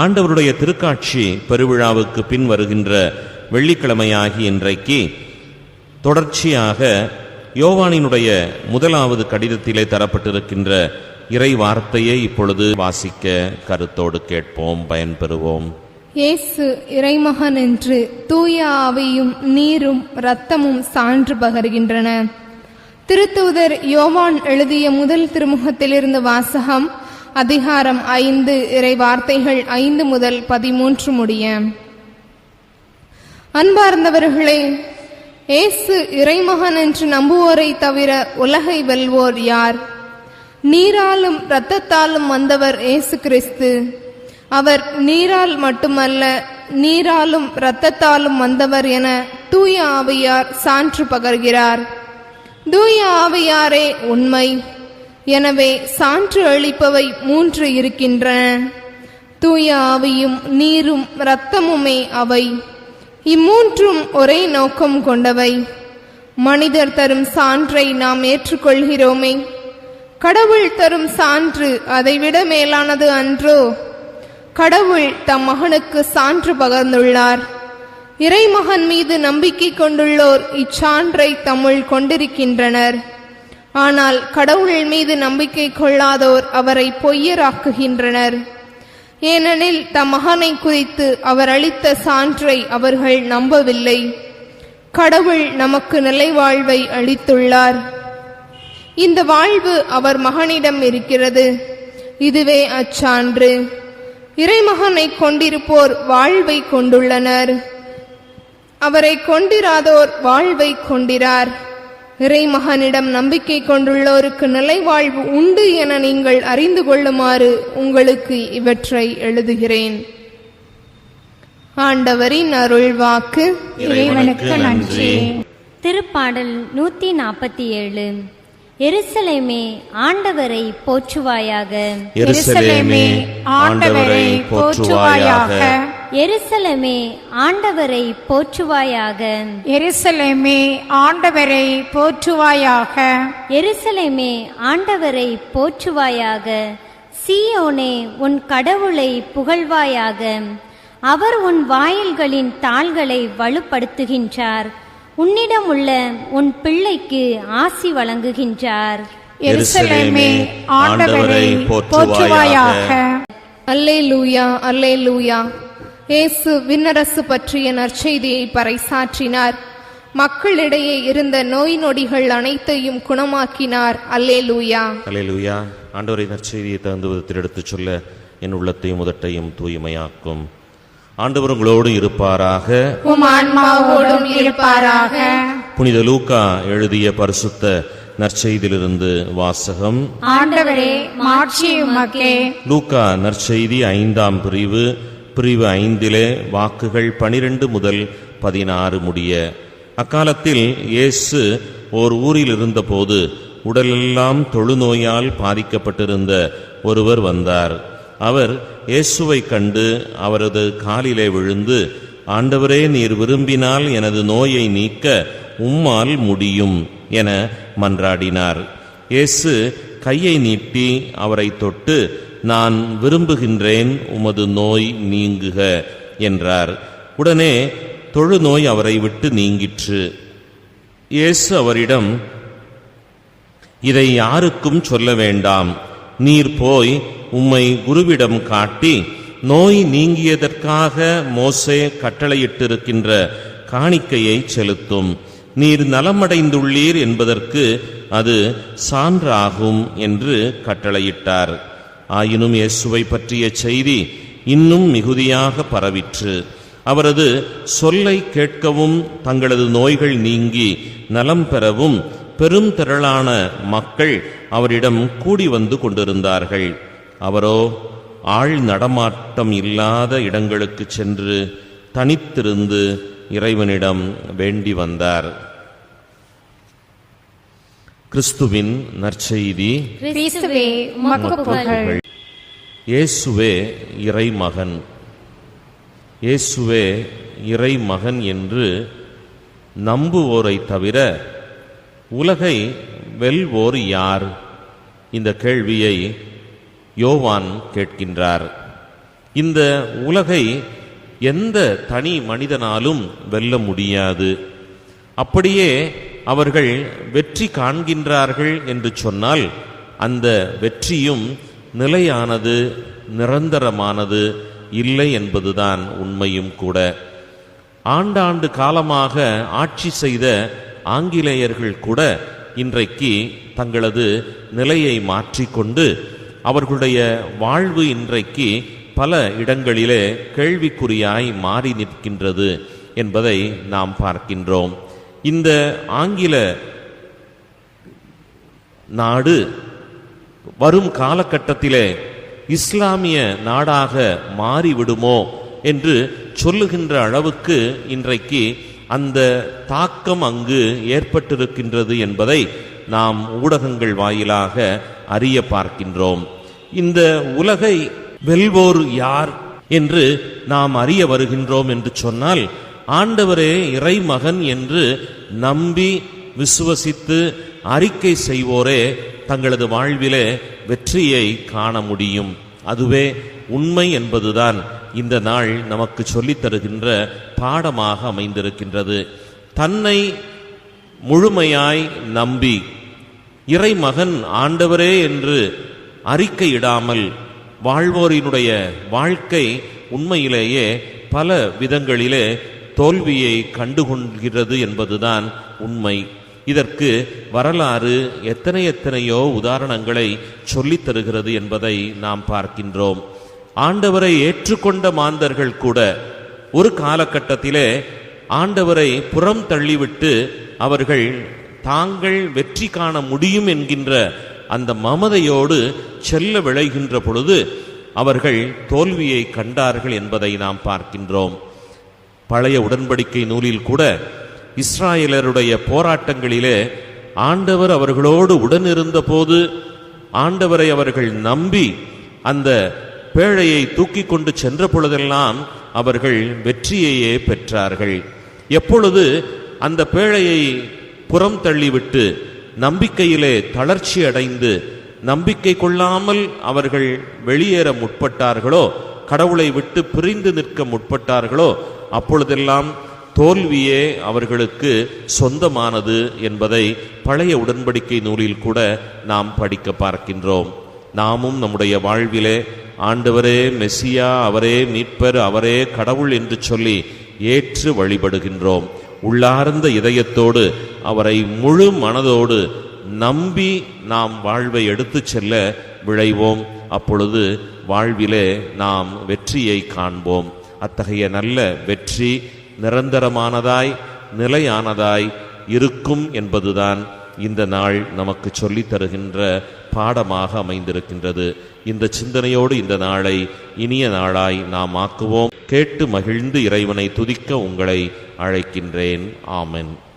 ஆண்டவருடைய திருக்காட்சி பெருவிழாவுக்கு பின் வருகின்ற வெள்ளிக்கிழமையாகி இன்றைக்கு தொடர்ச்சியாக யோவானினுடைய முதலாவது கடிதத்திலே தரப்பட்டிருக்கின்ற இறை வார்த்தையை இப்பொழுது வாசிக்க கருத்தோடு கேட்போம் பயன்பெறுவோம். இயேசு இறைமகன் என்று தூய ஆவியும் நீரும் இரத்தமும் சான்று பகர்கின்றன. திருத்தூதர் யோவான் எழுதிய முதல் திருமுகத்திலிருந்து வாசகம் அதிகாரம் ஐந்து இறை வார்த்தைகள் ஐந்து முதல் பதிமூன்று முடிய. அன்பார்ந்தவர்களே இயேசு இறைமகன் என்று நம்புவோரை தவிர உலகை வெல்வோர் யார்? நீராலும் இரத்தத்தாலும் வந்தவர் இயேசு கிறிஸ்து. அவர் நீரால் மட்டுமல்ல நீராலும் இரத்தத்தாலும் வந்தவர் என தூய ஆவியார் சான்று பகர்கிறார். தூய ஆவியாரே உண்மை. எனவே சான்று அளிப்பவை மூன்று இருக்கின்றன தூய ஆவியும் நீரும் இரத்தமுமே அவை. இம்மூன்றும் ஒரே நோக்கம் கொண்டவை. மனிதர் தரும் சான்றை நாம் ஏற்றுக்கொள்கிறோமே. கடவுள் தரும் சான்று அதைவிட மேலானது அன்றோ? கடவுள் தம் மகனுக்கு சான்று பகர்ந்துள்ளார். இறைமகன் மீது நம்பிக்கை கொண்டுள்ளோர் இச்சான்றை தம்முள் கொண்டிருக்கின்றனர். ஆனால் கடவுள் மீது நம்பிக்கை கொள்ளாதோர் அவரை பொய்யராக்குகின்றனர். ஏனெனில் தம் மகனை குறித்து அவர் அளித்த சான்றை அவர்கள் நம்பவில்லை. கடவுள் நமக்கு நிலைவாழ்வை அளித்துள்ளார். இந்த வாழ்வு அவர் மகனிடம் இருக்கிறது. இதுவே அச்சான்று. இறைமகனை கொண்டிருப்போர் வாழ்வை கொண்டுள்ளனர். அவரை கொண்டிராதோர் வாழ்வை கொண்டிரார். இறைமகனிடம் நம்பிக்கை கொண்டுள்ளோருக்கு நிலைவாழ்வு உண்டு என நீங்கள் அறிந்து கொள்ளுமாறு உங்களுக்கு இவற்றை எழுதுகிறேன். ஆண்டவரின் அருள்வாக்கு. இறைவனுக்கு நன்றி. திருப்பாடல் நூத்தி நாற்பத்தி ஏழு. எருசலேமே ஆண்டவரை போற்றுவாயாக. எருசலேமே ஆண்டவரை போற்றுவாயாக. எருசலேமே ஆண்டவரை போற்றுவாயாக. எருசலேமே ஆண்டவரை போற்றுவாயாக. எருசலேமே ஆண்டவரை போற்றுவாயாக. சீயோனே உன் கடவுளை புகழ்வாயாக. அவர் உன் வாயில்களின் தாள்களை வலுப்படுத்துகின்றார். உன்னிடம் உள்ள உன் பிள்ளைக்கு ஆசி வழங்குகின்றார். எருசலேமே ஆண்டவரை போற்றுவாயாக. அல்லே லூயா அல்லே லூயா இயேசு விண்ணரசு பற்றிய நற்செய்தியை பறைசாற்றினார். மக்களிடையே இருந்த நோய் நொடிகள் அனைத்தையும் குணமாக்கினார். அல்லே லூயா அல்லேலூயா. ஆண்டவரை நற்செய்தியை தகுந்த விதத்தில் எடுத்துச் சொல்ல என் உள்ளத்தையும் உதட்டையும் தூய்மையாக்கும். ஆண்டவர் உங்களோடு இருப்பாராக. உம் ஆன்மாவோடும் இருப்பாராக. புனித லூக்கா எழுதிய பரிசுத்த நற்செய்தியிலிருந்து வாசகம். ஆண்டவரே மாட்சி உமக்கே லூக்கா நற்செய்தி ஐந்தாம் பிரிவு பிரிவு ஐந்திலே வாக்குகள் பனிரெண்டு முதல் பதினாறு முடிய. அக்காலத்தில் இயேசு ஓர் ஊரில் இருந்தபோது உடலெல்லாம் தொழுநோயால் பாதிக்கப்பட்டிருந்த ஒருவர் வந்தார். அவர் இயேசுவை கண்டு அவரது காலிலே விழுந்து ஆண்டவரே நீர் விரும்பினால் எனது நோயை நீக்க உம்மால் முடியும் என மன்றாடினார். இயேசு கையை நீட்டி அவரை தொட்டு நான் விரும்புகின்றேன் உமது நோய் நீங்குக என்றார். உடனே தொழுநோய் அவரை விட்டு நீங்கிற்று. இயேசு அவரிடம் இதை யாருக்கும் சொல்ல வேண்டாம். நீர் போய் உம்மை குருவிடம் காட்டி நோய் நீங்கியதற்காக மோசே கட்டளையிட்டிருக்கின்ற காணிக்கையை செலுத்தும். நீர் நலமடைந்துள்ளீர் என்பதற்கு அது சான்றாகும் என்று கட்டளையிட்டார். ஆயினும் இயேசுவை பற்றிய செய்தி இன்னும் மிகுதியாக பரவிற்று. அவரது சொல்லை கேட்கவும் தங்களது நோய்கள் நீங்கி நலம் பெறவும் பெரும் திரளான மக்கள் அவரிடம் கூடி வந்து கொண்டிருந்தார்கள். அவரோ ஆள் நடமாட்டம் இல்லாத இடங்களுக்கு சென்று தனித்திருந்து இறைவனிடம் வேண்டி வந்தார். கிறிஸ்துவின் நற்செய்தி. இயேசுவே இறைமகன். இயேசுவே இறைமகன் என்று நம்புவோரை தவிர உலகை வெல்வோர் யார்? இந்த கேள்வியை யோவான் கேட்கின்றார். இந்த உலகை எந்த தனி மனிதனாலும் வெல்ல முடியாது. அப்படியே அவர்கள் வெற்றி காண்கின்றார்கள் என்று சொன்னால் அந்த வெற்றியும் நிலையானது நிரந்தரமானது இல்லை என்பதுதான் உண்மையும் கூட. ஆண்டாண்டு காலமாக ஆட்சி செய்த ஆங்கிலேயர்கள் கூட இன்றைக்கு தங்களது நிலையை மாற்றிக்கொண்டு அவர்களுடைய வாழ்வு இன்றைக்கு பல இடங்களிலே கேள்விக்குறியாய் மாறி நிற்கின்றது என்பதை நாம் பார்க்கின்றோம். இந்த ஆங்கில நாடு வரும் காலகட்டத்திலே இஸ்லாமிய நாடாக மாறிவிடுமோ என்று சொல்லுகின்ற அளவுக்கு இன்றைக்கு அந்த தாக்கம் அங்கு ஏற்பட்டிருக்கின்றது என்பதை நாம் ஊடகங்கள் வாயிலாக அறிய பார்க்கின்றோம். இந்த உலகை வெல்வோர் யார் என்று நாம் அறிய வருகின்றோம் என்று சொன்னால் ஆண்டவரே இறைமகன் என்று நம்பி விசுவசித்து அறிக்கை செய்வோரே தங்களது வாழ்விலே வெற்றியை காண முடியும். அதுவே உண்மை என்பதுதான் இந்த நாள் நமக்கு சொல்லித் தருகின்ற பாடமாக அமைந்திருக்கின்றது. தன்னை முழுமையாய் நம்பி இறைமகன் ஆண்டவரே என்று அறிக்கையிடாமல் வாழ்வோரினுடைய வாழ்க்கை உண்மையிலேயே பல விதங்களிலே தோல்வியை கண்டுகொள்கிறது என்பதுதான் உண்மை. இதற்கு வரலாறு எத்தனை எத்தனையோ உதாரணங்களை சொல்லித் தருகிறது என்பதை நாம் பார்க்கின்றோம். ஆண்டவரை ஏற்றுக்கொண்ட மாந்தர்கள் கூட ஒரு காலகட்டத்திலே ஆண்டவரை புறம் தள்ளிவிட்டு அவர்கள் தாங்கள் வெற்றி காண முடியும் என்கின்ற அந்த மமதையோடு செல்ல விளைகின்ற பொழுது அவர்கள் தோல்வியை கண்டார்கள் என்பதை நாம் பார்க்கின்றோம். பழைய உடன்படிக்கை நூலில் கூட இஸ்ராயலருடைய போராட்டங்களிலே ஆண்டவர் அவர்களோடு உடனிருந்த போது ஆண்டவரை அவர்கள் நம்பி அந்த பேழையை தூக்கி கொண்டு சென்ற பொழுதெல்லாம் அவர்கள் வெற்றியையே பெற்றார்கள். எப்பொழுது அந்த பேழையை புறம் தள்ளிவிட்டு நம்பிக்கையிலே தளர்ச்சி அடைந்து நம்பிக்கை கொள்ளாமல் அவர்கள் வெளியேற முற்பட்டார்களோ கடவுளை விட்டு பிரிந்து நிற்க முற்பட்டார்களோ அப்பொழுதெல்லாம் தோல்வியே அவர்களுக்கு சொந்தமானது என்பதை பழைய உடன்படிக்கை நூலில் கூட நாம் படிக்க பார்க்கின்றோம். நாமும் நம்முடைய வாழ்விலே ஆண்டவரே மெசியா அவரே மீட்பர் அவரே கடவுள் என்று சொல்லி ஏற்று வழிபடுகின்றோம். உள்ளார்ந்த இதயத்தோடு அவரை முழு மனதோடு நம்பி நாம் வாழ்வை எடுத்துச் செல்ல விழைவோம். அப்பொழுது வாழ்விலே நாம் வெற்றியை காண்போம். அத்தகைய நல்ல வெற்றி நிரந்தரமானதாய் நிலையானதாய் இருக்கும் என்பதுதான் இந்த நாள் நமக்கு சொல்லித் தருகின்ற பாடமாக அமைந்திருக்கின்றது. இந்த சிந்தனையோடு இந்த நாளை இனிய நாளாய் நாம் ஆக்குவோம். கேட்டு மகிழ்ந்து இறைவனை துதிக்க உங்களை அழைக்கின்றேன். ஆமென்.